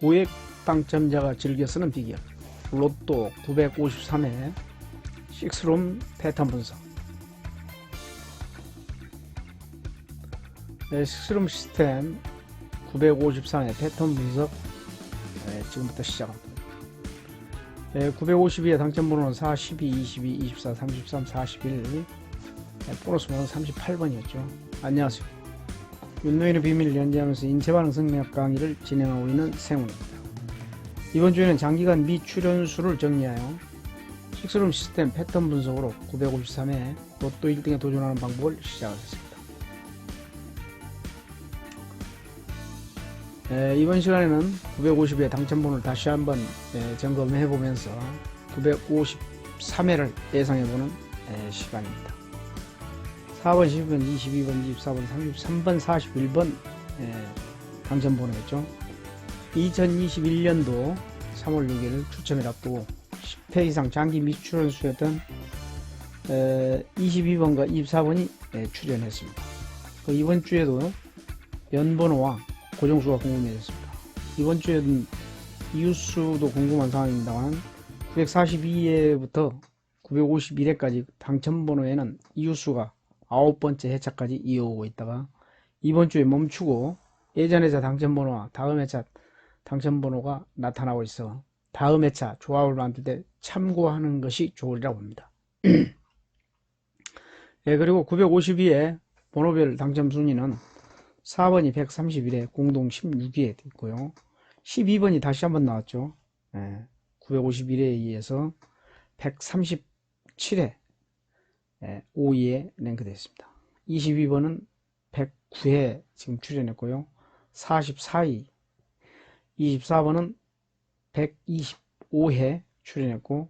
고액 당첨자가 즐겨 쓰는 비결 로또 953회 식스룸 패턴 분석 네, 식스룸 시스템 953회 패턴 분석 네, 지금부터 시작합니다. 네, 952의 당첨번호는 4, 12, 22, 24, 33, 41 네, 보너스 번호는 38번이었죠. 안녕하세요. 윤노인의 비밀을 연재하면서 인체반응 성리학 강의를 진행하고 있는 생훈입니다. 이번 주에는 장기간 미출연수를 정리하여 식스룸 시스템 패턴 분석으로 953회 로또 1등에 도전하는 방법을 시작하겠습니다. 에, 이번 시간에는 950의 당첨번호를 다시 한번 에, 점검해 보면서 953회를 예상해 보는 시간입니다. 4번, 12번, 22번, 24번, 33번, 41번 당첨 번호였죠. 2021년도 3월 6일 추첨을 앞두고 10회 이상 장기 미출연 수였던 22번과 24번이 출연했습니다. 그 이번 주에도 연번호와 고정수가 궁금해졌습니다. 이번 주에는 이웃수도 궁금한 상황입니다만 942회부터 951회까지 당첨번호에는 이웃수가 아홉 번째 회차까지 이어오고 있다가 이번 주에 멈추고 예전 회차 당첨번호와 다음 회차 당첨번호가 나타나고 있어 다음 회차 조합을 만들 때 참고하는 것이 좋으리라고 봅니다. 예, 그리고 952회 번호별 당첨 순위는 4번이 131회 공동 16위에 있고요. 12번이 다시 한번 나왔죠. 예, 951회에 의해서 137회 5위에 랭크되어 있습니다. 22번은 109회 지금 출연했고요. 44위 24번은 125회 출연했고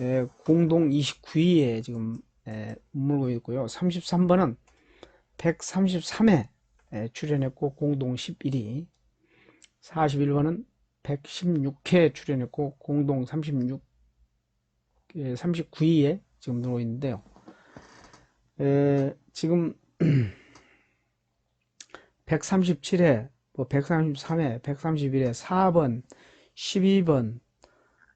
에, 공동 29위에 지금 에, 물고 있고요. 33번은 133회 에, 출연했고 공동 11위 41번은 116회 출연했고 공동 36 에, 39위에 지금 들어오 있는데요. 에, 지금 137회, 뭐 133회, 131회, 4번, 12번,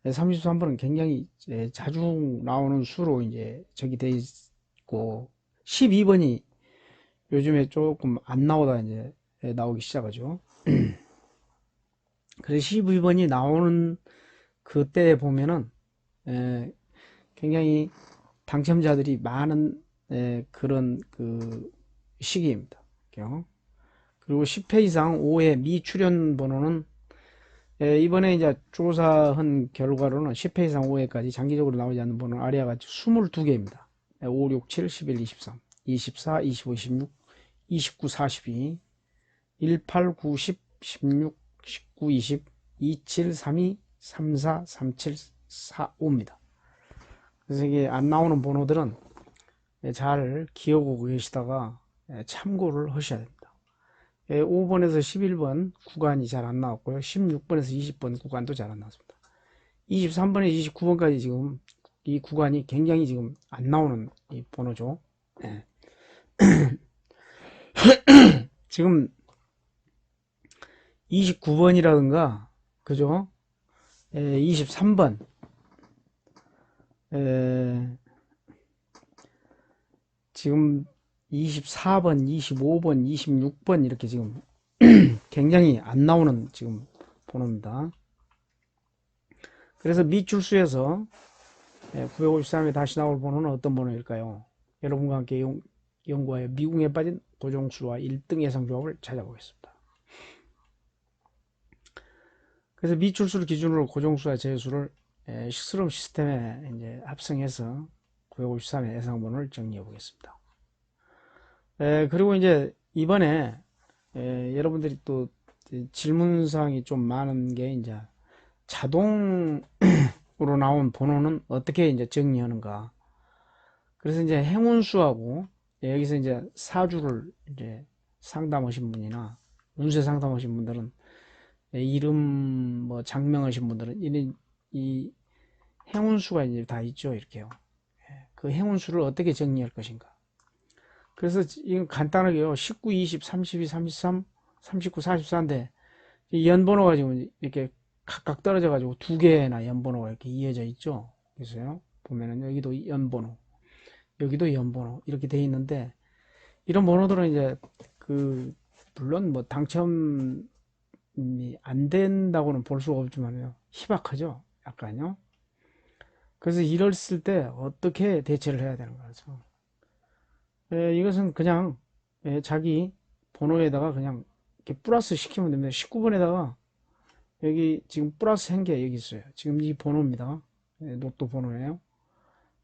33번은 굉장히 자주 나오는 수로 이제 저기 돼 있고 12번이 요즘에 조금 안 나오다 이제 나오기 시작하죠. 그래서 12번이 나오는 그때 보면은 에, 굉장히 당첨자들이 많은 에, 그런 그 시기입니다. 그리고 10회 이상 5회 미출연 번호는 에, 이번에 이제 조사한 결과로는 10회 이상 5회까지 장기적으로 나오지 않는 번호는 아래와 같이 22개입니다. 5, 6, 7, 11, 23, 24, 25, 26, 29, 42, 18, 9, 10, 16, 19, 20, 27, 32, 34, 37, 4, 5입니다. 그래서 이게 안 나오는 번호들은 잘 기억하고 계시다가 참고를 하셔야 됩니다. 5번에서 11번 구간이 잘 안 나왔고요. 16번에서 20번 구간도 잘 안 나왔습니다. 23번에서 29번까지 지금 이 구간이 굉장히 지금 안 나오는 이 번호죠. 네. 지금 29번이라든가 그죠? 23번 에, 지금 24번, 25번, 26번 이렇게 지금 굉장히 안 나오는 지금 번호입니다. 그래서 미출수에서 953에 다시 나올 번호는 어떤 번호일까요? 여러분과 함께 연, 연구하여 미궁에 빠진 고정수와 1등 예상 조합을 찾아보겠습니다. 그래서 미출수를 기준으로 고정수와 제수를 식스룸 시스템에 이제 합성해서 953의 예상번호를 정리해 보겠습니다. 에, 그리고 이제 이번에 에, 여러분들이 또 질문사항이 좀 많은 게 이제 자동으로 나온 번호는 어떻게 이제 정리하는가. 그래서 이제 행운수하고 여기서 이제 사주를 이제 상담하신 분이나 운세 상담하신 분들은 이름 뭐 장명하신 분들은 이런 이 행운수가 이제 다 있죠 이렇게요. 그 행운수를 어떻게 정리할 것인가. 그래서 이건 간단하게요. 19, 20, 32, 33, 39, 44인데 이 연번호가 지금 이렇게 각각 떨어져 가지고 두 개나 연번호가 이렇게 이어져 있죠. 그래서요. 보면은 여기도 연번호, 여기도 연번호 이렇게 돼 있는데 이런 번호들은 이제 그 물론 뭐 당첨이 안 된다고는 볼 수가 없지만요. 희박하죠. 약간요. 그래서 이랬을 때 어떻게 대처를 해야 되는 거죠. 예, 이것은 그냥 예, 자기 번호에다가 그냥 이렇게 플러스 시키면 됩니다. 19번에다가 여기 지금 플러스 한 개 여기 있어요. 지금 이 번호입니다. 예, 로또 번호예요.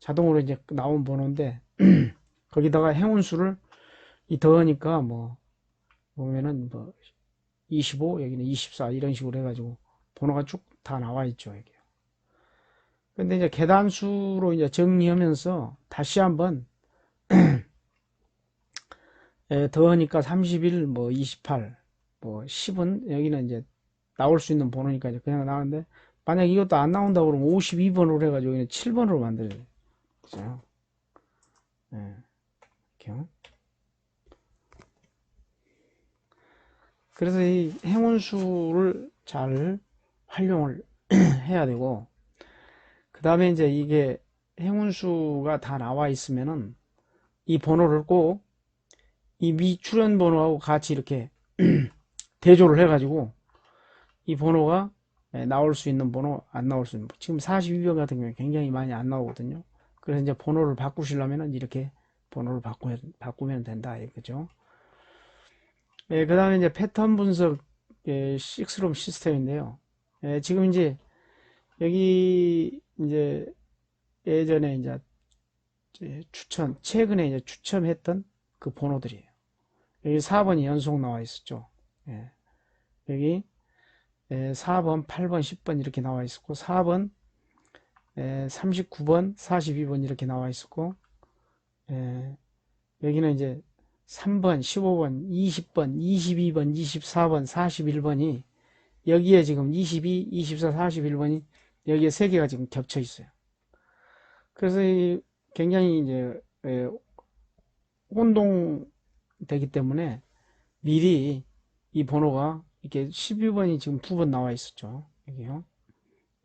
자동으로 이제 나온 번호인데 거기다가 행운수를 이 더하니까 뭐 보면은 뭐 25, 여기는 24 이런 식으로 해가지고 번호가 쭉 다 나와 있죠. 여기. 근데 이제 계단수로 이제 정리하면서 다시 한번 예, 더하니까 31, 뭐 28, 뭐 10은 여기는 이제 나올 수 있는 번호니까 이제 그냥 나오는데 만약 이것도 안 나온다고 그러면 52번으로 해가지고 여기는 7번으로 만들어요. 그죠? 예. 이렇게요. 그래서 이 행운수를 잘 활용을 해야 되고 그 다음에 이제 이게 행운수가 다 나와 있으면은 이 번호를 꼭 이 미출연 번호하고 같이 이렇게 대조를 해 가지고 이 번호가 나올 수 있는 번호 안 나올 수 있는 번호. 지금 42번 같은 경우에 굉장히 많이 안 나오거든요 그래서 이제 번호를 바꾸시려면은 이렇게 번호를 바꾸면, 바꾸면 된다 이거죠 예, 그 다음에 이제 패턴 분석 예, 식스롬 시스템인데요 예, 지금 이제 여기 이제 예전에 이제 추천 최근에 이제 추첨했던 그 번호들이에요. 여기 4번이 연속 나와 있었죠. 예. 여기 예, 4번, 8번, 10번 이렇게 나와 있었고 4번, 예, 39번, 42번 이렇게 나와 있었고 예, 여기는 이제 3번, 15번, 20번, 22번, 24번, 41번이 여기에 지금 22, 24, 41번이 여기에 세 개가 지금 겹쳐 있어요. 그래서 굉장히 이제 예, 혼동되기 때문에 미리 이 번호가 이렇게 12번이 지금 두 번 나와 있었죠. 여기요.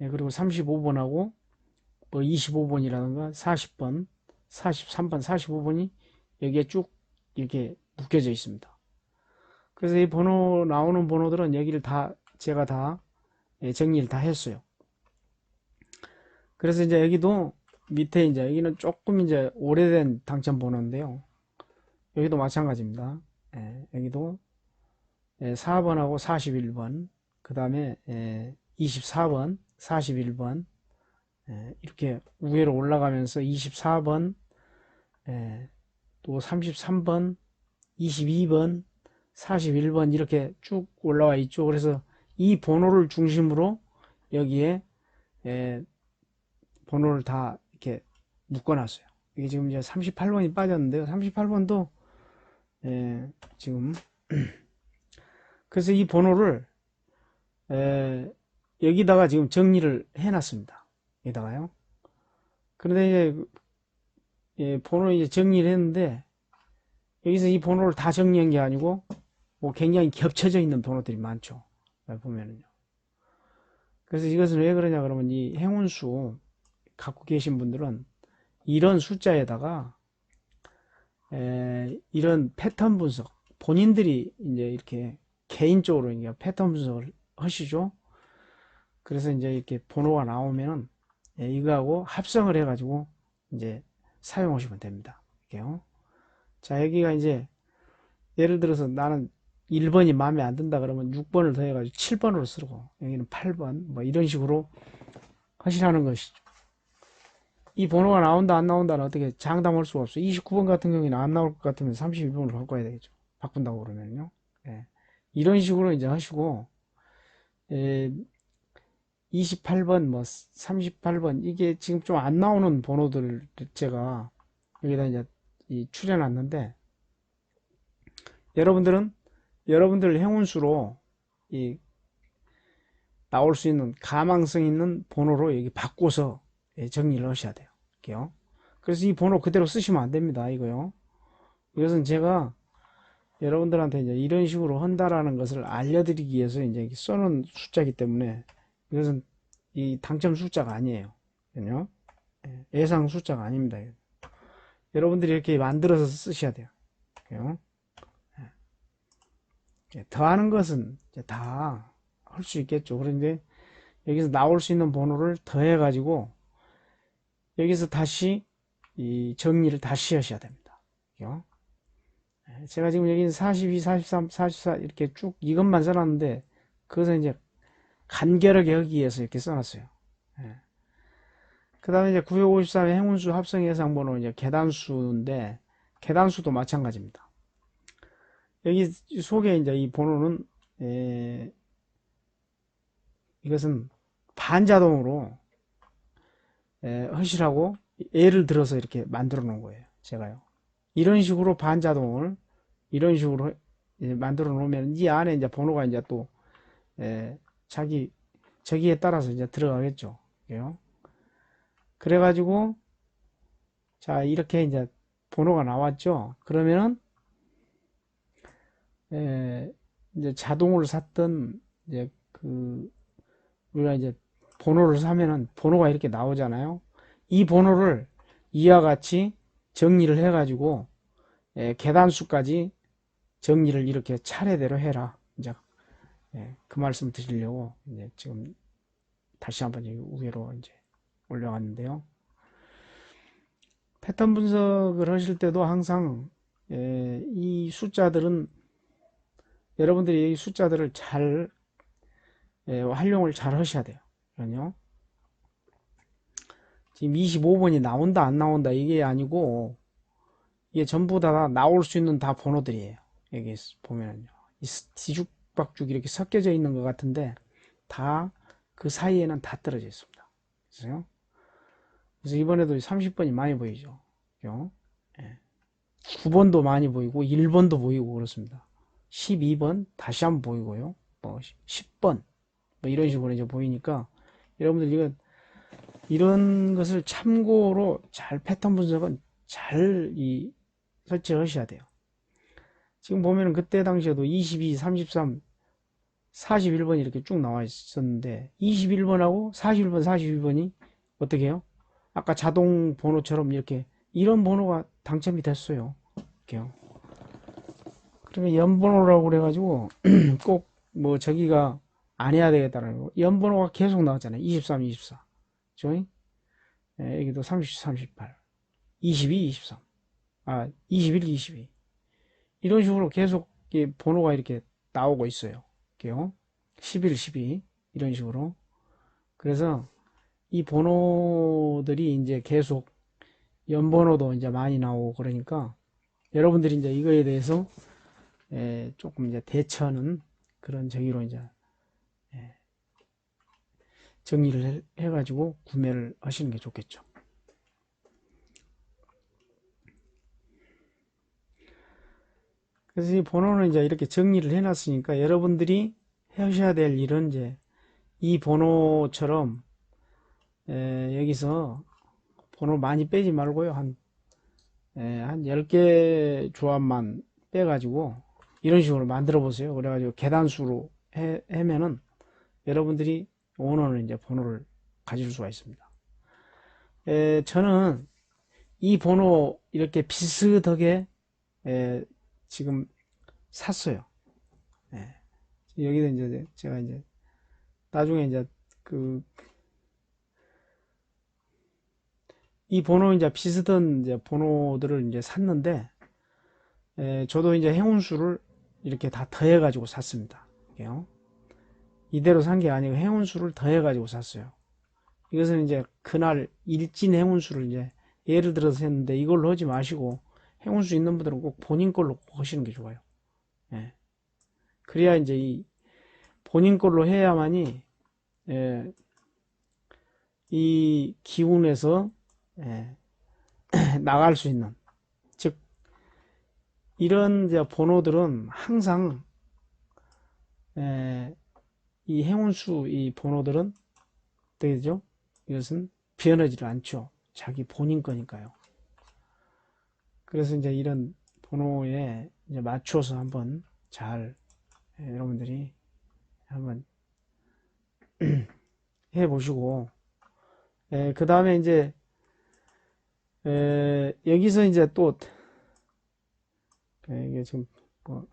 예, 그리고 35번하고 뭐 25번이라든가 40번, 43번, 45번이 여기에 쭉 이렇게 묶여져 있습니다. 그래서 이 번호 나오는 번호들은 여기를 다 제가 다 예, 정리를 다 했어요. 그래서 이제 여기도 밑에 이제 여기는 조금 이제 오래된 당첨 번호인데요. 여기도 마찬가지입니다. 예, 여기도 예, 4번하고 41번, 그 다음에 예, 24번, 41번 예, 이렇게 위로 올라가면서 24번, 예, 또 33번, 22번, 41번 이렇게 쭉 올라와 있죠. 그래서 이 번호를 중심으로 여기에 예, 번호를 다 이렇게 묶어놨어요. 이게 지금 이제 38번이 빠졌는데요. 38번도 예, 지금 그래서 이 번호를 에, 여기다가 지금 정리를 해놨습니다. 여기다가요. 그런데 이제 예, 번호 이제 정리를 했는데 여기서 이 번호를 다 정리한 게 아니고 뭐 굉장히 겹쳐져 있는 번호들이 많죠. 보면은요. 그래서 이것은 왜 그러냐 그러면 이 행운수 갖고 계신 분들은 이런 숫자에다가 에, 이런 패턴 분석 본인들이 이제 이렇게 개인적으로 이제 패턴 분석을 하시죠. 그래서 이제 이렇게 번호가 나오면은 예, 이거하고 합성을 해가지고 이제 사용하시면 됩니다. 이렇게요. 자 여기가 이제 예를 들어서 나는 1번이 마음에 안 든다 그러면 6번을 더해가지고 7번으로 쓰고 여기는 8번 뭐 이런 식으로 하시라는 것이죠. 이 번호가 나온다 안 나온다는 어떻게 장담할 수가 없어요. 29번 같은 경우에는 안 나올 것 같으면 32번으로 바꿔야 되겠죠. 바꾼다고 그러면요. 예. 이런 식으로 이제 하시고 예, 28번 뭐 38번 이게 지금 좀 안 나오는 번호들 제가 여기다 이제 출연놨는데 여러분들은 여러분들 행운수로 이 나올 수 있는 가망성 있는 번호로 여기 바꿔서 예, 정리를 하셔야 돼요. 이렇게요. 그래서 이 번호 그대로 쓰시면 안 됩니다. 이거요. 이것은 제가 여러분들한테 이제 이런 식으로 한다라는 것을 알려드리기 위해서 이제 써놓은 숫자이기 때문에 이것은 이 당첨 숫자가 아니에요. 그죠? 예, 예상 숫자가 아닙니다. 여러분들이 이렇게 만들어서 쓰셔야 돼요. 예, 더하는 것은 다 할 수 있겠죠. 그런데 여기서 나올 수 있는 번호를 더해 가지고 여기서 다시 이 정리를 다시 하셔야 됩니다. 예, 제가 지금 여기 42, 43, 44 이렇게 쭉 이것만 써놨는데 그것은 이제 간결하게 하기 위해서 이렇게 써놨어요. 그 다음에 이제 953의 행운수 합성 예상 번호 이제 계단수인데 계단수도 마찬가지입니다. 여기 속에 이제 이 번호는 에, 이것은 반자동으로 에, 하시라고 예를 들어서 이렇게 만들어 놓은 거예요. 제가요. 이런 식으로 반자동을 이런 식으로 만들어 놓으면 이 안에 이제 번호가 이제 또 에, 자기 저기에 따라서 이제 들어가겠죠. 그래요? 그래가지고 자 이렇게 이제 번호가 나왔죠. 그러면은 에, 이제 자동으로 샀던 이제 그 우리가 이제 번호를 사면은 번호가 이렇게 나오잖아요. 이 번호를 이와 같이 정리를 해가지고 에, 계단수까지 정리를 이렇게 차례대로 해라. 이제 예, 그 말씀 드리려고 이제 지금 다시 한번 위로 이제 올려왔는데요. 패턴 분석을 하실 때도 항상 예, 이 숫자들은 여러분들이 이 숫자들을 잘 예, 활용을 잘 하셔야 돼요. 그러요 지금 25번이 나온다 안 나온다 이게 아니고 이게 전부 다 나올 수 있는 다 번호들이에요. 여기 보면은요. 뒤죽박죽 이렇게 섞여져 있는 것 같은데 다 그 사이에는 다 떨어져 있습니다. 그래서 이번에도 30번이 많이 보이죠. 예. 9번도 많이 보이고 1번도 보이고 그렇습니다. 12번 다시 한번 보이고요. 뭐 10번 뭐 이런 식으로 이제 보이니까 여러분들 이거 이런 것을 참고로 잘 패턴 분석은 잘 이 설치하셔야 돼요. 지금 보면은 그때 당시에도 22, 33, 41번이 이렇게 쭉 나와 있었는데 21번하고 41번, 42번이 어떻게 해요? 아까 자동 번호처럼 이렇게 이런 번호가 당첨이 됐어요. 이렇게요. 그러면 연번호라고 그래가지고 꼭 뭐 저기가 안 해야 되겠다는 거. 연번호가 계속 나왔잖아요. 23, 24. 그죠? 예, 여기도 30, 38. 22, 23. 아, 21, 22. 이런 식으로 계속 번호가 이렇게 나오고 있어요. 이렇게요. 11, 12. 이런 식으로. 그래서 이 번호들이 이제 계속 연번호도 이제 많이 나오고 그러니까 여러분들이 이제 이거에 대해서 에 조금 이제 대처하는 그런 저기로 이제 정리를 해, 가지고 구매를 하시는 게 좋겠죠. 그래서 이 번호는 이제 이렇게 정리를 해놨으니까 여러분들이 하셔야 될 일은 이제 이 번호처럼 에, 여기서 번호 많이 빼지 말고요. 한, 에, 한 10개 조합만 빼가지고 이런 식으로 만들어 보세요. 그래가지고 계단수로 해, 해면은 여러분들이 원하는 이제 번호를 가질 수가 있습니다. 에, 저는 이 번호 이렇게 비슷하게 에, 지금 샀어요. 예. 여기도 이제 제가 이제 나중에 이제 그 이 번호 이제 비슷한 이제 번호들을 이제 샀는데 에, 저도 이제 행운수를 이렇게 다 더해 가지고 샀습니다. 이게요. 이대로 산 게 아니고 행운수를 더해 가지고 샀어요. 이것은 이제 그날 일진 행운수를 이제 예를 들어서 했는데 이걸로 하지 마시고 행운수 있는 분들은 꼭 본인 걸로 꼭 하시는 게 좋아요. 예. 그래야 이제 이 본인 걸로 해야만이 예, 이 기운에서 예, 나갈 수 있는 즉 이런 이제 번호들은 항상 예, 이 행운수 이 번호들은 되죠? 이것은 변하지를 않죠. 자기 본인 거니까요. 그래서 이제 이런 번호에 이제 맞춰서 한번 잘 예, 여러분들이 한번 해 보시고 그 다음에 이제 에, 여기서 이제 또 에, 이게 지금 뭐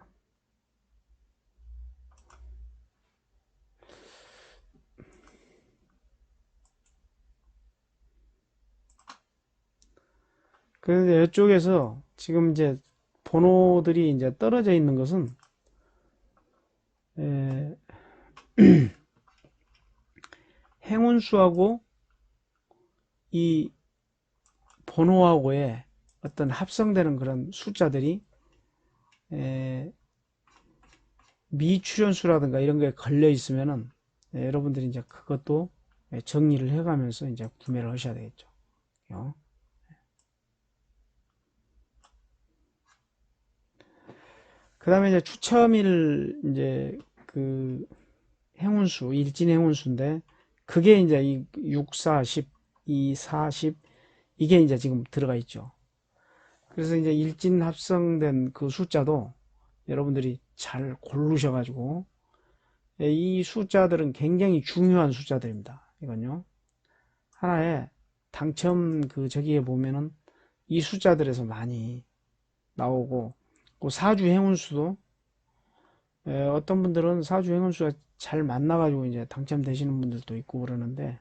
그런데 이쪽에서 지금 이제 번호들이 이제 떨어져 있는 것은 에, 행운수하고 이 번호하고의 어떤 합성되는 그런 숫자들이 에, 미출연수라든가 이런 게 걸려 있으면은 예, 여러분들이 이제 그것도 예, 정리를 해가면서 이제 구매를 하셔야 되겠죠. 그 다음에 이제 추첨일 이제 그 행운수 일진 행운수인데 그게 이제 이 6, 40, 2, 40 이게 이제 지금 들어가 있죠. 그래서 이제 일진 합성된 그 숫자도 여러분들이 잘 고르셔가지고 예, 이 숫자들은 굉장히 중요한 숫자들입니다. 이건요. 하나의 당첨 그 저기에 보면은 이 숫자들에서 많이 나오고 그 사주 행운수도 예, 어떤 분들은 사주 행운수가 잘 만나가지고 이제 당첨되시는 분들도 있고 그러는데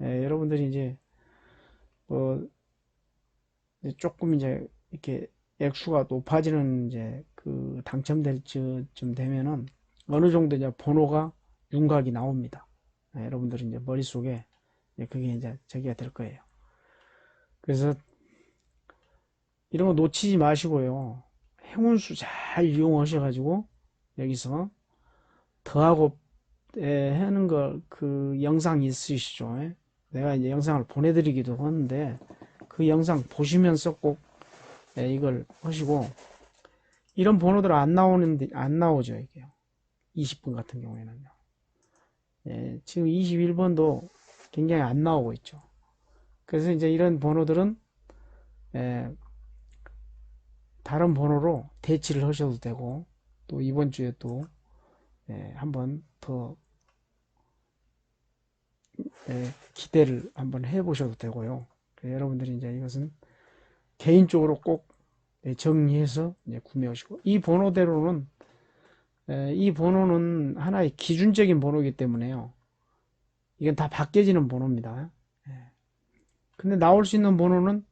예, 여러분들이 이제 뭐 이제 조금 이제 이렇게 액수가 높아지는 이제 그 당첨될 쯤 되면은 어느 정도 이제 번호가 윤곽이 나옵니다. 예, 여러분들이 이제 머릿속에 이제 그게 이제 저기가 될 거예요. 그래서 이런 거 놓치지 마시고요. 행운수 잘 이용하셔가지고 여기서 더하고 에, 하는 거그 영상 있으시죠? 예? 내가 이제 영상을 보내드리기도 하는데 그 영상 보시면서 꼭 예, 이걸 하시고 이런 번호들 안 나오는데 안 나오죠 이게요. 20분 같은 경우에는요. 예, 지금 21번도 굉장히 안 나오고 있죠. 그래서 이제 이런 번호들은 예, 다른 번호로 대치를 하셔도 되고 또 이번 주에 또 예, 한번 더 예, 기대를 한번 해보셔도 되고요. 여러분들이 이제 이것은 개인적으로 꼭 예, 정리해서 구매하시고 이 번호대로는 예, 이 번호는 하나의 기준적인 번호이기 때문에요. 이건 다 바뀌어지는 번호입니다. 예. 근데 나올 수 있는 번호는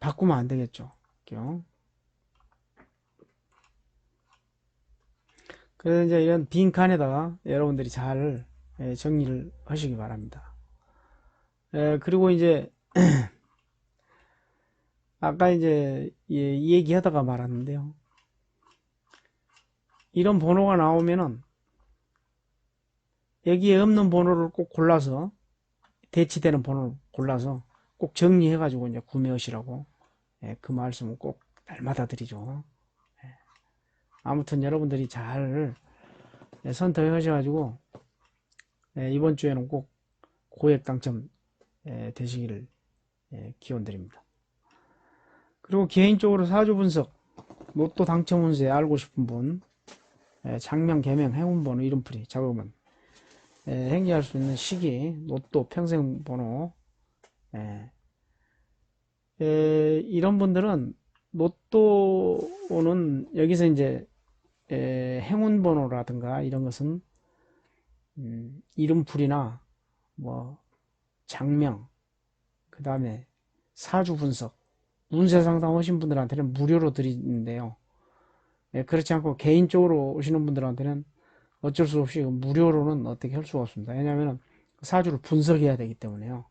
바꾸면 안 되겠죠. 그래서 이제 이런 빈 칸에다가 여러분들이 잘 정리를 하시기 바랍니다. 그리고 이제 아까 이제 얘기하다가 말았는데요. 이런 번호가 나오면은 여기에 없는 번호를 꼭 골라서 대치되는 번호를 골라서 꼭 정리해 가지고 이제 구매하시라고 예, 그 말씀은 꼭 날마다 드리죠. 예. 아무튼 여러분들이 잘 예, 선택하셔 가지고 예, 이번 주에는 꼭 고액 당첨 예, 되시기를 예, 기원 드립니다. 그리고 개인적으로 사주 분석 로또 당첨 운세 알고 싶은 분 장명, 개명, 행운 번호, 이름풀이 작업은 행기할 수 있는 시기, 로또, 평생 번호 이런 분들은 로또는 여기서 이제 행운 번호라든가 이런 것은 음, 이름풀이나 뭐 장명 그 다음에 사주 분석 운세 상담 하신 분들한테는 무료로 드리는데요. 예, 그렇지 않고 개인적으로 오시는 분들한테는 어쩔 수 없이 무료로는 어떻게 할 수가 없습니다. 왜냐하면 사주를 분석해야 되기 때문에요.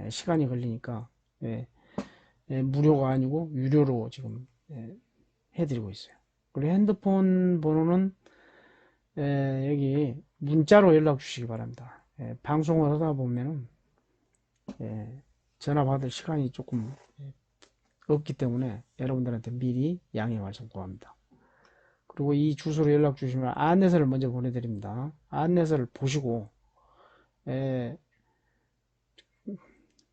예, 시간이 걸리니까. 예, 예, 무료가 아니고 유료로 지금 예, 해드리고 있어요 그리고 핸드폰 번호는 예, 여기 문자로 연락 주시기 바랍니다 방송을 하다 보면은 전화 받을 시간이 조금 없기 때문에 여러분들한테 미리 양해 말씀 구합니다. 그리고 이 주소로 연락 주시면 안내서를 먼저 보내드립니다. 안내서를 보시고 에,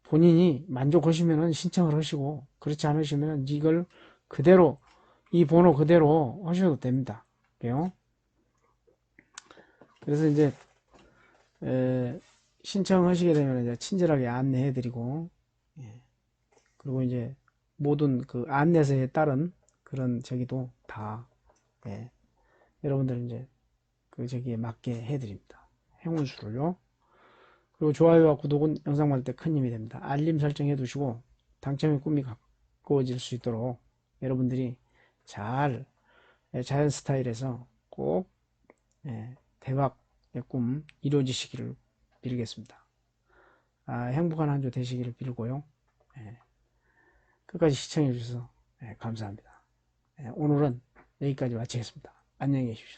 본인이 만족하시면 신청을 하시고 그렇지 않으시면 이걸 그대로 이 번호 그대로 하셔도 됩니다. 그래요? 그래서 이제 에, 신청하시게 되면 이제 친절하게 안내해 드리고 예. 그리고 이제 모든 그 안내서에 따른 그런 저기도 다 예. 여러분들 이제 그 저기에 맞게 해 드립니다. 행운수를요. 그리고 좋아요와 구독은 영상 만들 때 큰 힘이 됩니다. 알림 설정해 두시고 당첨의 꿈이 가까워질 수 있도록 여러분들이 잘 예, 자연 스타일에서 꼭 예, 대박의 꿈 이루어지시기를 빌겠습니다. 아, 행복한 한 주 되시기를 빌고요. 예, 끝까지 시청해 주셔서 예, 감사합니다. 예, 오늘은 여기까지 마치겠습니다. 안녕히 계십시오.